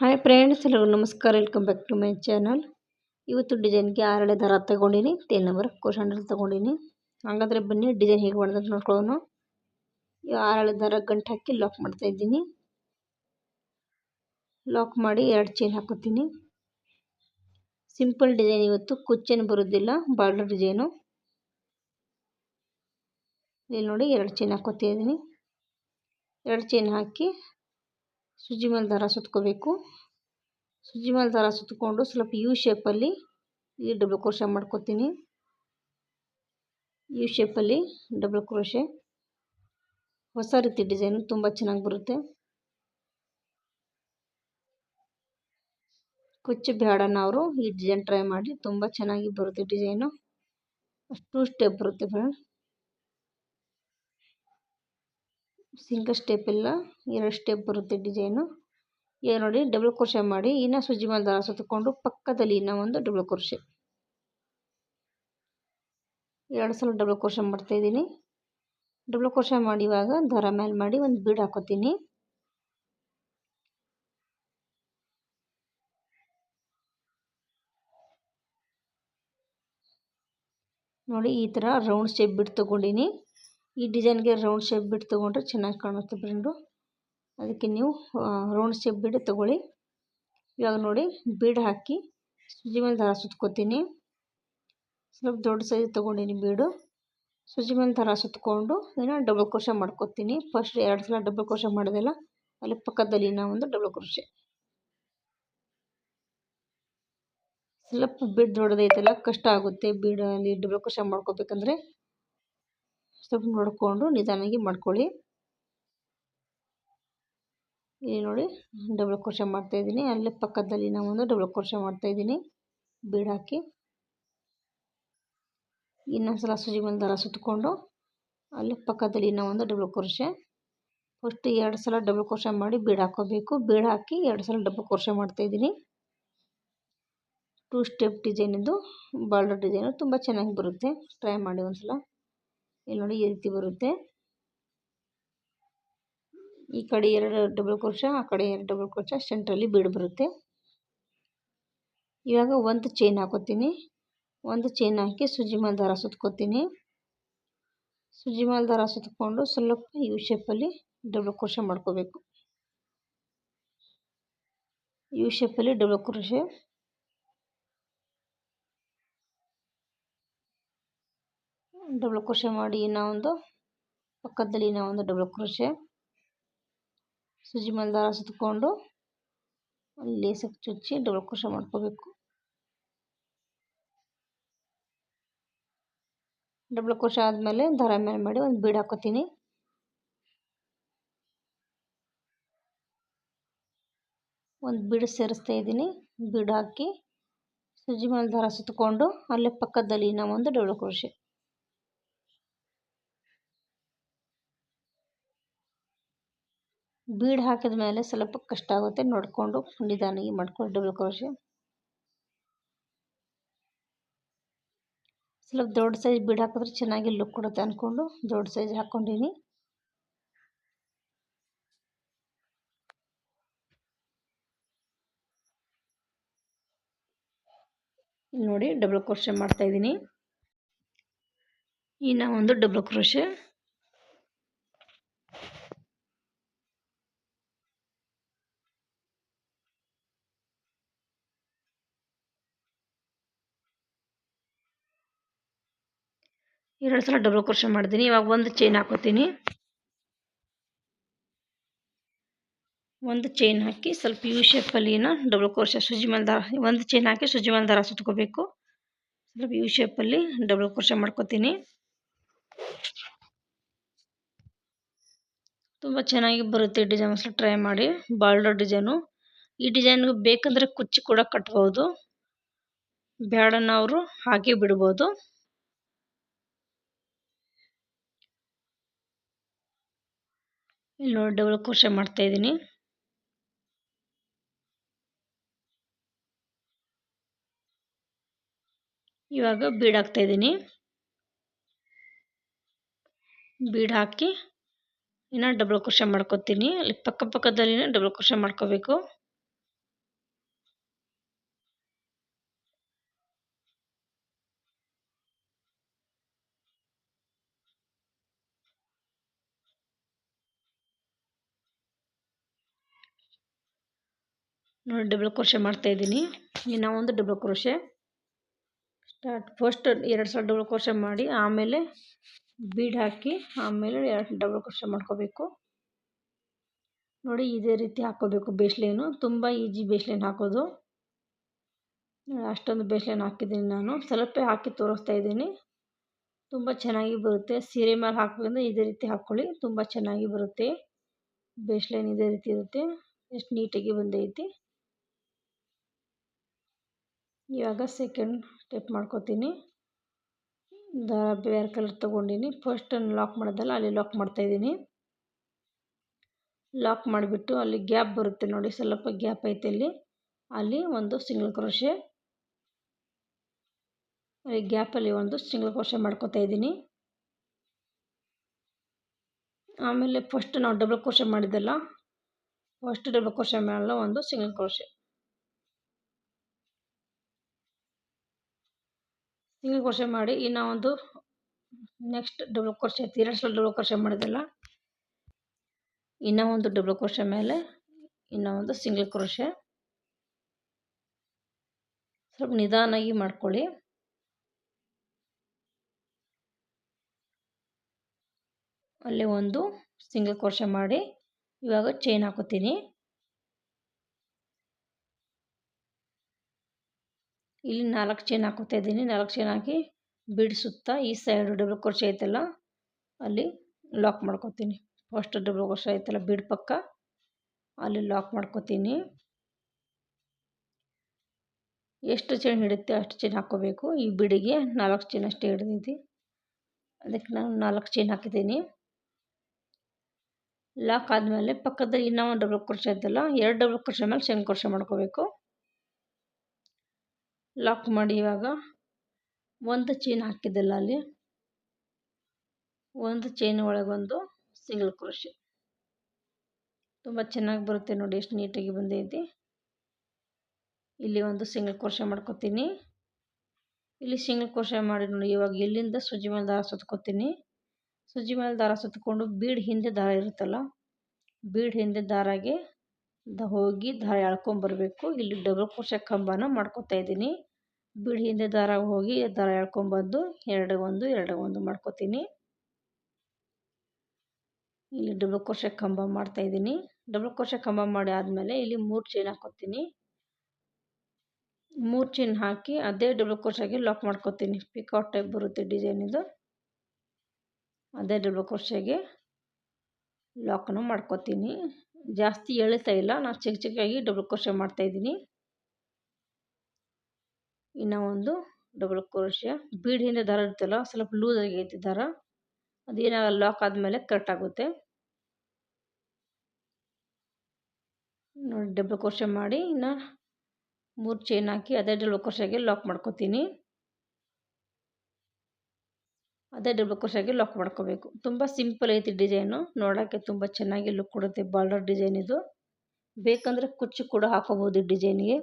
Hi friends ಎಲ್ಲರಿಗೂ ನಮಸ್ಕಾರ. Welcome back to my channel ಇವತ್ತು ಡಿಸೈನ್ಗೆ ಆರಳೆ ದಾರ ತಗೊಂಡೀನಿ. ಟೆನ್ ನಂಬರ್ ಕೋಶಂಡಲ್ ತೊಗೊಂಡಿನಿ. ಹಾಗಾದರೆ ಬನ್ನಿ ಡಿಸೈನ್ ಹೇಗೆ ಮಾಡಿದ್ರೆ ನೋಡ್ಕೊಳ್ಳೋಣ. ಈ ಆರಳೆ ದಾರ ಗಂಟು ಹಾಕಿ ಲಾಕ್ ಮಾಡ್ತಾ ಇದ್ದೀನಿ. ಲಾಕ್ ಮಾಡಿ ಎರಡು ಚೈನ್ ಹಾಕೋತೀನಿ. ಸಿಂಪಲ್ ಡಿಸೈನ್ ಇವತ್ತು. ಕುಚ್ಚೇನು ಬರೋದಿಲ್ಲ. ಬಾರ್ಡರ್ ಡಿಸೈನು ಇಲ್ಲಿ ನೋಡಿ ಎರಡು ಚೈನ್ ಹಾಕೋತಾ ಎರಡು ಚೈನ್ ಹಾಕಿ ಸುಜಿ ಮೇಲೆ ದಾರ ಸುತ್ಕೋಬೇಕು. ಸುಜಿ ಮೇಲೆ ದಾರ ಸುತ್ತಕೊಂಡು ಸ್ವಲ್ಪ ಯು ಶೇಪಲ್ಲಿ ಈ ಡಬಲ್ ಕ್ರೋಶೆ ಮಾಡ್ಕೋತೀನಿ. ಯು ಶೇಪಲ್ಲಿ ಡಬಲ್ ಕ್ರೋಶೆ ಹೊಸ ರೀತಿ ಡಿಸೈನು ತುಂಬ ಚೆನ್ನಾಗಿ ಬರುತ್ತೆ. ಕುಚ್ಚು ಬೇಡನವರು ಈ ಡಿಸೈನ್ ಟ್ರೈ ಮಾಡಿ ತುಂಬ ಚೆನ್ನಾಗಿ ಬರುತ್ತೆ ಡಿಸೈನು ಅಷ್ಟು ಸ್ಟೆಪ್ ಬರುತ್ತೆ ಫ್ರೆಂಡ್ ಸಿಂಗಲ್ ಸ್ಟೆಪ್ ಇಲ್ಲ, ಎರಡು ಸ್ಟೆಪ್ ಬರುತ್ತೆ ಡಿಸೈನು ಈಗ ನೋಡಿ ಡಬಲ್ ಕ್ರೋಶೆ ಮಾಡಿ, ಇನ್ನು ಸುಜಿ ಮೇಲೆ ದಾರ ಸುತ್ತಕೊಂಡು ಪಕ್ಕದಲ್ಲಿ ಇನ್ನೂ ಒಂದು ಡಬಲ್ ಕ್ರೋಶೆ ಎರಡು ಸಲ ಡಬಲ್ ಮಾಡ್ತಾ ಇದ್ದೀನಿ. ಡಬಲ್ ಕ್ರೋಶೆ ಮಾಡಿ ಇವಾಗ ದಾರ ಮೇಲೆ ಮಾಡಿ ಒಂದು ಬೀಡ್ ಹಾಕೋತೀನಿ. ನೋಡಿ, ಈ ಥರ ರೌಂಡ್ ಸ್ಟೆಪ್ ಬಿಟ್ಟು ತೊಗೊಂಡಿನಿ. ಈ ಡಿಸೈನ್ಗೆ ರೌಂಡ್ ಶೇಪ್ ಬಿಟ್ಟು ತೊಗೊಂಡ್ರೆ ಚೆನ್ನಾಗಿ ಕಾಣುತ್ತೆ ಬ್ರೆಂಡು ಅದಕ್ಕೆ ನೀವು ರೌಂಡ್ ಶೇಪ್ ಬೀಡ್ ತೊಗೊಳ್ಳಿ. ಇವಾಗ ನೋಡಿ ಬೀಡ್ ಹಾಕಿ ಸುಜಿ ಮೇಲೆ ದಾರ ಸುತ್ಕೋತೀನಿ. ಸ್ವಲ್ಪ ದೊಡ್ಡ ಸೈಜ್ ತೊಗೊಂಡಿನಿ ಬೀಡು ಸುಜಿ ಮೇಲೆ ದಾರ ಸುತ್ಕೊಂಡು ಏನೋ ಡಬಲ್ ಕ್ರೋಶ ಮಾಡ್ಕೋತೀನಿ. ಫಸ್ಟ್ ಎರಡು ಸಲ ಡಬಲ್ ಕ್ರೋಶ ಮಾಡಿದೆಲ್ಲ ಅಲ್ಲಿ ಪಕ್ಕದಲ್ಲಿ ನಾವು ಒಂದು ಡಬಲ್ ಕ್ರೋಶೆ ಸ್ವಲ್ಪ ಬೀಡ್ ದೊಡ್ಡದೈತಲ್ಲ, ಕಷ್ಟ ಆಗುತ್ತೆ ಬೀಡಲ್ಲಿ ಡಬಲ್ ಕ್ರೋಶ ಮಾಡ್ಕೋಬೇಕಂದ್ರೆ. ಸ್ವಲ್ಪ ನೋಡಿಕೊಂಡು ನಿಧಾನಾಗಿ ಮಾಡ್ಕೊಳ್ಳಿ. ಇಲ್ಲಿ ನೋಡಿ ಡಬಲ್ ಕ್ರೋಶ ಮಾಡ್ತಾಯಿದ್ದೀನಿ ಅಲ್ಲೇ ಪಕ್ಕದಲ್ಲಿ ನಾವು ಒಂದು ಡಬಲ್ ಕ್ರೋಶ ಮಾಡ್ತಾಯಿದ್ದೀನಿ ಬೀಡ್ ಹಾಕಿ. ಇನ್ನೊಂದು ಸಲ ಸುಜಿ ಮೇಲೆ ಸುತ್ತಕೊಂಡು, ಅಲ್ಲಿ ಪಕ್ಕದಲ್ಲಿ ಇನ್ನೂ ಒಂದು ಡಬಲ್ ಕ್ರೋಶ ಫಸ್ಟ್ ಎರಡು ಸಲ ಡಬಲ್ ಕ್ರೋಶ ಮಾಡಿ ಬೀಡ್ ಹಾಕೋಬೇಕು. ಬೀಡ ಹಾಕಿ ಎರಡು ಸಲ ಡಬಲ್ ಕ್ರೋಶ ಮಾಡ್ತಾಯಿದ್ದೀನಿ ಟೂ ಸ್ಟೆಪ್ ಡಿಸೈನಿಂದು ಬಾರ್ಡರ್ ಡಿಸೈನು ತುಂಬ ಚೆನ್ನಾಗಿ ಬರುತ್ತೆ. ಟ್ರೈ ಮಾಡಿ ಒಂದು ಸಲ ಇಲ್ಲಿ ನೋಡಿ ಈ ರೀತಿ ಬರುತ್ತೆ. ಈ ಕಡೆ ಎರಡು ಡಬಲ್ ಕ್ರೋಶ ಆ ಕಡೆ ಎರಡು ಡಬಲ್ ಕ್ರೋಶ ಸೆಂಟ್ರಲ್ಲಿ ಬೀಡ್ ಬರುತ್ತೆ. ಇವಾಗ ಒಂದು ಚೈನ್ ಹಾಕೋತೀನಿ. ಒಂದು ಚೈನ್ ಹಾಕಿ ಸುಜಿ ಮಾಲ್ ದಾರ ಸುತ್ಕೋತೀನಿ. ಸುಜಿ ಮೇಲೆ ದಾರ ಸುತ್ಕೊಂಡು ಸ್ವಲ್ಪ ಯು ಶೇಪಲ್ಲಿ ಡಬಲ್ ಕ್ರೋಶ ಮಾಡ್ಕೋಬೇಕು. ಯು ಶೇಪಲ್ಲಿ ಡಬಲ್ ಕ್ರೋಶ ಡಬಲ್ ಕ್ರೋಶೆ ಮಾಡಿ ನಾವೊಂದು ಪಕ್ಕದಲ್ಲಿ ಇನ್ನೊಂದು ಡಬಲ್ ಕ್ರೋಶೆ ಸುಜಿ ಮೇಲೆ ದಾರ ಅಲ್ಲಿ ಲೇಸಕ್ಕೆ ಚುಚ್ಚಿ ಡಬಲ್ ಕ್ರೋಶೆ ಮಾಡ್ಕೋಬೇಕು. ಡಬಲ್ ಕ್ರೋಶೆ ಆದಮೇಲೆ ದಾರ ಮೇಲೆ ಮಾಡಿ ಒಂದು ಬೀಡ್ ಹಾಕೋತೀನಿ. ಒಂದು ಬೀಡು ಸೇರಿಸ್ತಾ ಇದ್ದೀನಿ. ಬೀಡು ಹಾಕಿ ಸುಜಿ ಮೇಲೆ ದಾರ ಸುತ್ತಕೊಂಡು ಅಲ್ಲೇ ಪಕ್ಕದಲ್ಲಿ ಇನ್ನೊಂದು ಡಬಲ್ ಕ್ರೋಶೆ ಬೀಡ್ ಹಾಕಿದ ಮೇಲೆ ಸ್ವಲ್ಪ ಕಷ್ಟ ಆಗುತ್ತೆ. ನೋಡಿಕೊಂಡು ನಿಧಾನಾಗಿ ಮಾಡ್ಕೊಂಡು ಡಬಲ್ ಕ್ರೋಶೆ ಸ್ವಲ್ಪ ದೊಡ್ಡ ಸೈಜ್ ಬೀಡ್ ಹಾಕಿದ್ರೆ ಚೆನ್ನಾಗಿ ಲುಕ್ ಕೊಡುತ್ತೆ ಅಂದ್ಕೊಂಡು ದೊಡ್ಡ ಸೈಜ್ ಹಾಕ್ಕೊಂಡಿನಿ ಇಲ್ಲಿ ನೋಡಿ ಡಬಲ್ ಮಾಡ್ತಾ ಮಾಡ್ತಾಯಿದ್ದೀನಿ ಇನ್ನು ಒಂದು ಡಬಲ್ ಕ್ರೋಶೆ ಎರಡು ಸಲ ಡಬಲ್ ಕ್ರೋಶ ಮಾಡಿದ್ದೀನಿ ಇವಾಗ ಒಂದು ಚೈನ್ ಹಾಕೋತೀನಿ. ಒಂದು ಚೈನ್ ಹಾಕಿ ಸ್ವಲ್ಪ ಯು ಶೇಪಲ್ಲಿನ ಡಬಲ್ ಕ್ರೋಶ ಸುಜಿ ಮೇಲೆ ದಾರ, ಒಂದು ಚೈನ್ ಹಾಕಿ ಸುಜಿ ಮೇಲೆ ದಾರ ಸುತ್ಕೋಬೇಕು. ಸ್ವಲ್ಪ ಯು ಶೇಪಲ್ಲಿ ಡಬಲ್ ಕ್ರೋಶ ಮಾಡ್ಕೋತೀನಿ. ತುಂಬ ಚೆನ್ನಾಗಿ ಬರುತ್ತೆ ಡಿಸೈನ್ ಒಂದ್ಸಲ ಟ್ರೈ ಮಾಡಿ. ಬಾರ್ಡರ್ ಡಿಸೈನು ಈ ಡಿಸೈನ್ಗೆ ಬೇಕಂದರೆ ಕುಚ್ಚು ಕೂಡ ಕಟ್ಬೋದು. ಬೇಡನವರು ಹಾಕಿ ಬಿಡ್ಬೋದು. ಇಲ್ಲಿ ನೋಡಿ ಡಬಲ್ ಕ್ರೋಶೆ ಮಾಡ್ತಾ ಇದ್ದೀನಿ. ಇವಾಗ ಬೀಡ್ ಹಾಕ್ತಾ ಇದ್ದೀನಿ. ಬೀಡ್ ಹಾಕಿ ಇನ್ನು ಡಬಲ್ ಕ್ರೋಶೆ ಮಾಡ್ಕೊತೀನಿ. ಅಲ್ಲಿ ಪಕ್ಕ ಪಕ್ಕದಲ್ಲಿ ಡಬಲ್ ಕ್ರೋಶೆ ಮಾಡ್ಕೋಬೇಕು. ನೋಡಿ ಡಬಲ್ ಕ್ರೋಶೆ ಮಾಡ್ತಾಯಿದ್ದೀನಿ ಇನ್ನು ಒಂದು ಡಬಲ್ ಕ್ರೋಶೆ ಸ್ಟಾರ್ಟ್ ಫಸ್ಟ್ ಎರಡು ಸಲ ಡಬಲ್ ಕ್ರೋಶೆ ಮಾಡಿ, ಆಮೇಲೆ ಬೀಡ್ ಹಾಕಿ, ಆಮೇಲೆ ಎರಡು ಡಬಲ್ ಕ್ರೋಶೆ ಮಾಡ್ಕೋಬೇಕು. ನೋಡಿ, ಇದೇ ರೀತಿ ಹಾಕೋಬೇಕು ಬೇಸ್ಲೈನು. ತುಂಬ ಈಜಿ ಬೇಸ್ಲೈನ್ ಹಾಕೋದು. ಅಷ್ಟೊಂದು ಬೇಸ್ಲೈನ್ ಹಾಕಿದ್ದೀನಿ ನಾನು. ಸ್ವಲ್ಪ ಹಾಕಿ ತೋರಿಸ್ತಾ ಇದ್ದೀನಿ. ತುಂಬ ಚೆನ್ನಾಗಿ ಬರುತ್ತೆ. ಸೀರೆ ಮೇಲೆ ಹಾಕೋದ್ರಿಂದ ಇದೇ ರೀತಿ ಹಾಕ್ಕೊಳ್ಳಿ ತುಂಬ ಚೆನ್ನಾಗಿ ಬರುತ್ತೆ. ಬೇಸ್ಲೈನ್ ಇದೇ ರೀತಿ ಇರುತ್ತೆ. ಎಷ್ಟು ನೀಟಾಗಿ ಬಂದೈತಿ. ಇವಾಗ ಸೆಕೆಂಡ್ ಸ್ಟೆಪ್ ಮಾಡ್ಕೋತೀನಿ. ದಾರ ಬೇರೆ ಕಲರ್ ತೊಗೊಂಡಿನಿ. ಫಸ್ಟ್ ಲಾಕ್ ಮಾಡೋದಲ್ಲ, ಅಲ್ಲಿ ಲಾಕ್ ಮಾಡ್ತಾಯಿದ್ದೀನಿ ಲಾಕ್ ಮಾಡಿಬಿಟ್ಟು ಅಲ್ಲಿ ಗ್ಯಾಪ್ ಬರುತ್ತೆ ನೋಡಿ, ಸ್ವಲ್ಪ ಗ್ಯಾಪ್ ಐತೆ ಅಲ್ಲಿ ಅಲ್ಲಿ ಒಂದು ಸಿಂಗಲ್ ಕ್ರೋಶೆ ಅಲ್ಲಿ ಗ್ಯಾಪಲ್ಲಿ ಒಂದು ಸಿಂಗಲ್ ಕ್ರೋಶೆ ಮಾಡ್ಕೋತಾ ಇದ್ದೀನಿ. ಆಮೇಲೆ ಫಸ್ಟ್ ನಾವು ಡಬಲ್ ಕ್ರೋಶೆ ಮಾಡಿದ್ದಲ್ಲ ಫಸ್ಟ್ ಡಬಲ್ ಕ್ರೋಶೆ ಮಾಡಲ್ಲ, ಒಂದು ಸಿಂಗಲ್ ಕ್ರೋಶೆ ಸಿಂಗಲ್ ಕ್ರೋಶೆ ಮಾಡಿ, ಇನ್ನು ಒಂದು ನೆಕ್ಸ್ಟ್ ಡಬಲ್ ಕ್ರೋಶೆ ಎರಡು ಸಲ ಡಬಲ್ ಕ್ರೋಶೆ ಮಾಡಿದಲ್ಲ, ಇನ್ನೂ ಒಂದು ಡಬಲ್ ಕ್ರೋಶೆ ಮೇಲೆ ಇನ್ನೂ ಒಂದು ಸಿಂಗಲ್ ಕ್ರೋಶೆ ಸ್ವಲ್ಪ ನಿಧಾನಾಗಿ ಮಾಡ್ಕೊಳ್ಳಿ. ಅಲ್ಲಿ ಒಂದು ಸಿಂಗಲ್ ಕ್ರೋಶೆ ಮಾಡಿ, ಇವಾಗ ಚೈನ್ ಹಾಕೋತೀನಿ. ಇಲ್ಲಿ ನಾಲ್ಕು ಚೈನ್ ಹಾಕೋತಾ ಇದ್ದೀನಿ. ನಾಲ್ಕು ಚೈನ್ ಹಾಕಿ ಬಿಡಿಸುತ್ತಾ ಈ ಸೈಡ್ ಡಬಲ್ ಕ್ರೋಶೆ ಐತಲ್ಲ, ಅಲ್ಲಿ ಲಾಕ್ ಮಾಡ್ಕೋತೀನಿ. ಫಸ್ಟ್ ಡಬಲ್ ಕ್ರೋಶೆ ಐತಲ್ಲ, ಬಿಡ್ ಪಕ್ಕ ಅಲ್ಲಿ ಲಾಕ್ ಮಾಡ್ಕೋತೀನಿ. ಎಷ್ಟು ಚೈನ್ ಹಿಡಿಯುತ್ತೆ ಅಷ್ಟು ಚೈನ್ ಹಾಕ್ಕೋಬೇಕು. ಈ ಬಿಡಿಗೆ ನಾಲ್ಕು ಚೈನ್ ಅಷ್ಟೇ ಹಿಡಿದೈತಿ ಅದಕ್ಕೆ ನಾನು ನಾಲ್ಕು ಚೈನ್ ಹಾಕಿದ್ದೀನಿ. ಲಾಕ್ ಆದಮೇಲೆ ಪಕ್ಕದಲ್ಲಿ ಇನ್ನೂ ಒಂದು ಡಬಲ್ ಕ್ರೋಶೆ ಐತಲ್ಲ, ಎರಡು ಡಬಲ್ ಕ್ರೋಶೆ ಮೇಲೆ ಚೈನ್ ಕ್ರೋಶೆ ಮಾಡ್ಕೋಬೇಕು. ಲಾಕ್ ಮಾಡಿ ಇವಾಗ ಒಂದು ಚೈನ್ ಹಾಕಿದ್ದಲ್ಲ ಅಲ್ಲಿ. ಒಂದು ಚೈನ್ ಒಳಗೊಂದು ಸಿಂಗಲ್ ಕ್ರೋಶೆ ತುಂಬ ಚೆನ್ನಾಗಿ ಬರುತ್ತೆ ನೋಡಿ, ಎಷ್ಟು ನೀಟಾಗಿ ಬಂದೈತಿ. ಇಲ್ಲಿ ಒಂದು ಸಿಂಗಲ್ ಕ್ರೋಶೆ ಮಾಡ್ಕೊತೀನಿ. ಇಲ್ಲಿ ಸಿಂಗಲ್ ಕ್ರೋಶೆ ಮಾಡಿ ನೋಡಿ, ಇವಾಗ ಇಲ್ಲಿಂದ ಸುಜಿ ಮೇಲೆ ದಾರ ಸುತ್ಕೋತೀನಿ. ಸುಜಿ ಮೇಲೆ ದಾರ ಸುತ್ತಕೊಂಡು ಬೀಡ್ ಹಿಂದೆ ದಾರ ಇರುತ್ತಲ್ಲ, ಬೀಡ್ ಹಿಂದೆ ದಾರಾಗೆ ಹೋಗಿ ದಾರ ಎಳ್ಕೊಂಬರ್ಬೇಕು ಇಲ್ಲಿ ಡಬಲ್ ಕ್ರೋಶ ಕಂಬನ ಮಾಡ್ಕೊತಾ ಇದ್ದೀನಿ. ಬಿಳಿ ಹಿಂದೆ ದಾರ ಹೋಗಿ ದಾರ ಎಳ್ಕೊಂಬಂದು ಎರಡು ಒಂದು ಎರಡು ಒಂದು ಮಾಡ್ಕೊತೀನಿ. ಇಲ್ಲಿ ಡಬಲ್ ಕ್ರೋಶ ಕಂಬ ಮಾಡ್ತಾ ಇದ್ದೀನಿ. ಡಬಲ್ ಕ್ರೋಶ ಕಂಬ ಮಾಡಿ ಆದಮೇಲೆ ಇಲ್ಲಿ ಮೂರು ಚೈನ್ ಹಾಕೋತೀನಿ. ಮೂರು ಚೈನ್ ಹಾಕಿ ಅದೇ ಡಬಲ್ ಕ್ರೋಶೆಗೆ ಲಾಕ್ ಮಾಡ್ಕೊತೀನಿ. ಪಿಕೌಟ್ ಟೈಪ್ ಬರುತ್ತೆ ಡಿಸೈನ್ ಇದು. ಅದೇ ಡಬಲ್ ಕ್ರೋಶೆಗೆ ಲಾಕ್ನು ಮಾಡ್ಕೊತೀನಿ. ಜಾಸ್ತಿ ಎಳಿತಾ ಇಲ್ಲ. ನಾನು ಚಿಕ್ಕ ಚಿಕ್ಕದಾಗಿ ಡಬಲ್ ಮಾಡ್ತಾ ಮಾಡ್ತಾಯಿದ್ದೀನಿ ಇನ್ನು ಒಂದು ಡಬಲ್ ಕ್ರೋಶೆ ಬೀಡ್ ಹಿಂದೆ ದಾರ ಇರುತ್ತಲ್ಲ, ಸ್ವಲ್ಪ ಲೂಸ್ ಆಗೈತಿ ದಾರ. ಅದೇನಾಗ ಲಾಕ್ ಆದಮೇಲೆ ಕರೆಕ್ಟ್ ಆಗುತ್ತೆ. ನೋಡಿ ಡಬಲ್ ಕ್ರೋಶೆ ಮಾಡಿ ಇನ್ನು ಮೂರು ಚೈನ್ ಹಾಕಿ ಅದೇ ಡಬಲ್ ಕ್ರೋಶೆಗೆ ಲಾಕ್ ಮಾಡ್ಕೊತೀನಿ. ಅದೇ ಡಬಲ್ ಕ್ರೋಶೆಗೆ ಲಾಕ್ ಮಾಡ್ಕೋಬೇಕು. ತುಂಬ ಸಿಂಪಲ್ ಐತಿ ಡಿಸೈನು ನೋಡೋಕ್ಕೆ ತುಂಬ ಚೆನ್ನಾಗಿ ಲುಕ್ ಕೊಡುತ್ತೆ. ಬಾರ್ಡರ್ ಡಿಸೈನ್ ಇದು. ಬೇಕಂದರೆ ಕುಚ್ಚು ಕೂಡ ಹಾಕೋಬೋದು ಡಿಸೈನ್ಗೆ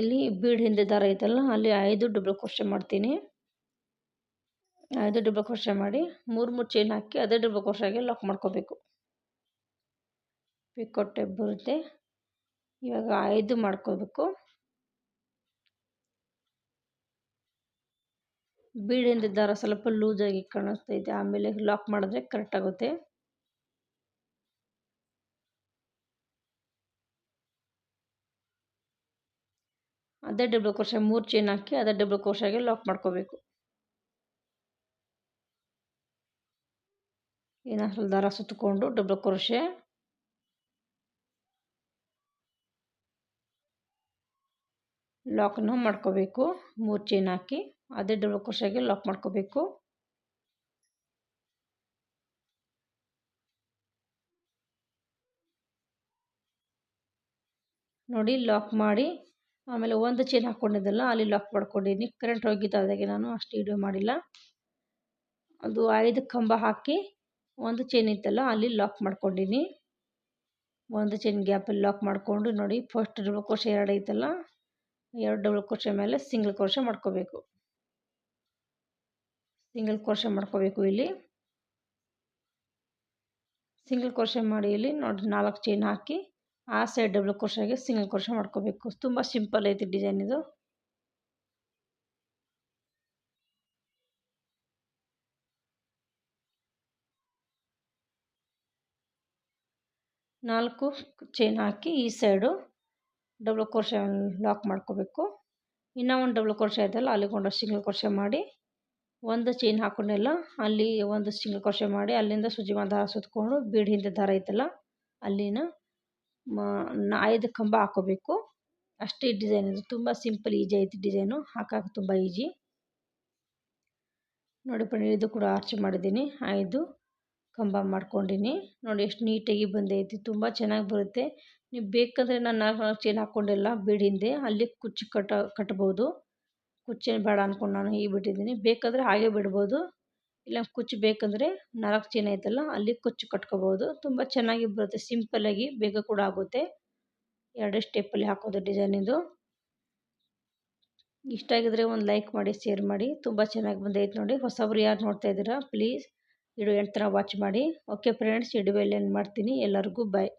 ಇಲ್ಲಿ ಬೀಡ್ ಹಿಂದೆ ದಾರ ಐತಲ್ಲ, ಅಲ್ಲಿ ಐದು ಡಬಲ್ ಕ್ರೋಶೆ ಮಾಡ್ತೀನಿ. ಐದು ಡಬಲ್ ಕ್ರೋಶೆ ಮಾಡಿ ಮೂರು ಮೂರು ಚೈನ್ ಹಾಕಿ ಅದೇ ಡಬಲ್ ಕ್ರೋಶೆಗೆ ಲಾಕ್ ಮಾಡ್ಕೋಬೇಕು. ಪಿಕೋಟ್ ಬರುತ್ತೆ. ಇವಾಗ ಐದು ಮಾಡ್ಕೋಬೇಕು. ಬೀಡಿಂದ ದಾರ ಸ್ವಲ್ಪ ಲೂಸಾಗಿ ಕಾಣಿಸ್ತೈತೆ ಆಮೇಲೆ ಲಾಕ್ ಮಾಡಿದ್ರೆ ಕರೆಕ್ಟ್ ಆಗುತ್ತೆ. ಅದೇ ಡಬಲ್ ಕೋರ್ಸ್ ಮೂರು ಚೈನ್ ಹಾಕಿ ಅದೇ ಡಬಲ್ ಆಗಿ ಲಾಕ್ ಮಾಡ್ಕೋಬೇಕು. ಏನಾದ್ರೂ ದಾರ ಸುತ್ತಕೊಂಡು ಡಬಲ್ ಕ್ರೋಶೆ ಲಾಕ್ನ ಮಾಡ್ಕೋಬೇಕು. ಮೂರು ಚೈನ್ ಹಾಕಿ ಅದೇ ಡಬಲ್ ಕ್ರೋಶೆಗೆ ಲಾಕ್ ಮಾಡ್ಕೋಬೇಕು. ನೋಡಿ ಲಾಕ್ ಮಾಡಿ ಆಮೇಲೆ ಒಂದು ಚೈನ್ ಹಾಕ್ಕೊಂಡಿದ್ದಲ್ಲ ಅಲ್ಲಿ ಲಾಕ್ ಮಾಡ್ಕೊಂಡಿದ್ದೀನಿ. ಕರೆಂಟ್ ಹೋಗಿದ್ದು ಅದಾಗೆ ನಾನು, ಅಷ್ಟು ವಿಡಿಯೋ ಮಾಡಿಲ್ಲ. ಅದು ಐದು ಕಂಬ ಹಾಕಿ ಒಂದು ಚೈನ್ ಇತ್ತಲ್ಲ ಅಲ್ಲಿ ಲಾಕ್ ಮಾಡ್ಕೊಂಡಿನಿ ಒಂದು ಚೈನ್ ಗ್ಯಾಪಲ್ಲಿ ಲಾಕ್ ಮಾಡಿಕೊಂಡು ನೋಡಿ ಫಸ್ಟ್ ಡಬಲ್ ಕೋಶ ಎರಡು ಐತಲ್ಲ. ಎರಡು ಡಬಲ್ ಕ್ರೋಶೆ ಮೇಲೆ ಸಿಂಗಲ್ ಕ್ರೋಶೆ ಮಾಡ್ಕೋಬೇಕು. ಸಿಂಗಲ್ ಕ್ರೋಶೆ ಮಾಡ್ಕೋಬೇಕು ಇಲ್ಲಿ. ಸಿಂಗಲ್ ಕ್ರೋಶೆ ಮಾಡಿ ಇಲ್ಲಿ ನೋಡಿ ನಾಲ್ಕು ಚೈನ್ ಹಾಕಿ ಆ ಸೈಡ್ ಡಬಲ್ ಕ್ರೋಶೆಗೆ ಸಿಂಗಲ್ ಕ್ರೋಶೆ ಮಾಡ್ಕೋಬೇಕು. ತುಂಬ ಸಿಂಪಲ್ ಐತಿ ಡಿಸೈನ್ ಇದು. ನಾಲ್ಕು ಚೈನ್ ಹಾಕಿ ಈ ಸೈಡು ಡಬಲ್ ಕ್ರೋಶೆ ಲಾಕ್ ಮಾಡ್ಕೋಬೇಕು. ಇನ್ನೂ ಒಂದು ಡಬಲ್ ಕ್ರೋಶೆ ಇದೆಯಲ್ಲ ಅಲ್ಲಿಗೊಂಡು ಸಿಂಗಲ್ ಕೋರ್ಷೆ ಮಾಡಿ, ಒಂದು ಚೈನ್ ಹಾಕೊಂಡೆಲ್ಲ ಅಲ್ಲಿ ಒಂದು ಸಿಂಗಲ್ ಕೋರ್ಷೆ ಮಾಡಿ, ಅಲ್ಲಿಂದ ಸುಜಿ ದಾರ ಸುತ್ಕೊಂಡು ಬೀಡ್ ಹಿಂದೆ ದಾರ ಐತಲ್ಲ, ಅಲ್ಲಿನ ಐದು ಕಂಬ ಹಾಕೋಬೇಕು. ಅಷ್ಟೇ ಡಿಸೈನ್ ಇದು. ತುಂಬ ಸಿಂಪಲ್ ಈಜಿ ಐತಿ ಡಿಸೈನು ಹಾಕಕ್ಕೆ ತುಂಬ ಈಜಿ ನೋಡಿ ಫ್ರೆಂಡ್ ಇದು ಕೂಡ ಆರ್ಚ್ ಮಾಡಿದ್ದೀನಿ. ಐದು ಕಂಬ ಮಾಡ್ಕೊಂಡಿನಿ. ನೋಡಿ ಎಷ್ಟು ನೀಟಾಗಿ ಬಂದೈತಿ. ತುಂಬ ಚೆನ್ನಾಗಿ ಬರುತ್ತೆ. ನೀವು ಬೇಕಂದರೆ ನಾನು ನಾಲ್ಕು ಚೈನ್ ಹಾಕ್ಕೊಂಡಿಲ್ಲ ಬೀಡ್ ಹಿಂದೆ ಅಲ್ಲಿ ಕುಚ್ಚು ಕಟ್ಟ, ಕಟ್ಬೋದು. ಕುಚ್ಚೇನು ಬೇಡ ಅಂದ್ಕೊಂಡು ನಾನು ಹೀಗೆ ಬಿಟ್ಟಿದ್ದೀನಿ. ಬೇಕಾದರೆ ಹಾಗೆ ಬಿಡ್ಬೋದು. ಇಲ್ಲ ಕುಚ್ಚು ಬೇಕಂದರೆ ನಾಲ್ಕು ಚೈನ್ ಐತಲ್ಲ, ಅಲ್ಲಿ ಕುಚ್ಚು ಕಟ್ಕೋಬೋದು. ತುಂಬ ಚೆನ್ನಾಗಿ ಬರುತ್ತೆ ಸಿಂಪಲ್ಲಾಗಿ ಬೇಗ ಕೂಡ ಆಗುತ್ತೆ. ಎರಡೇ ಸ್ಟೆಪ್ಪಲ್ಲಿ ಹಾಕೋದು ಡಿಸೈನ್ ಇದು. ಇಷ್ಟ ಆಗಿದ್ರೆ ಒಂದು ಲೈಕ್ ಮಾಡಿ ಶೇರ್ ಮಾಡಿ. ತುಂಬ ಚೆನ್ನಾಗಿ ಬಂದೈತೆ ನೋಡಿ. ಹೊಸಬ್ರು ಯಾರು ನೋಡ್ತಾ ಇದ್ದೀರಾ ಪ್ಲೀಸ್ ವಿಡಿಯೋ ಎಂಡ್ ತನಕ ವಾಚ್ ಮಾಡಿ. ಓಕೆ ಫ್ರೆಂಡ್ಸ್ ವಿಡಿಯೋ ಏನು ಮಾಡ್ತೀನಿ. ಎಲ್ಲರಿಗೂ ಬಾಯ್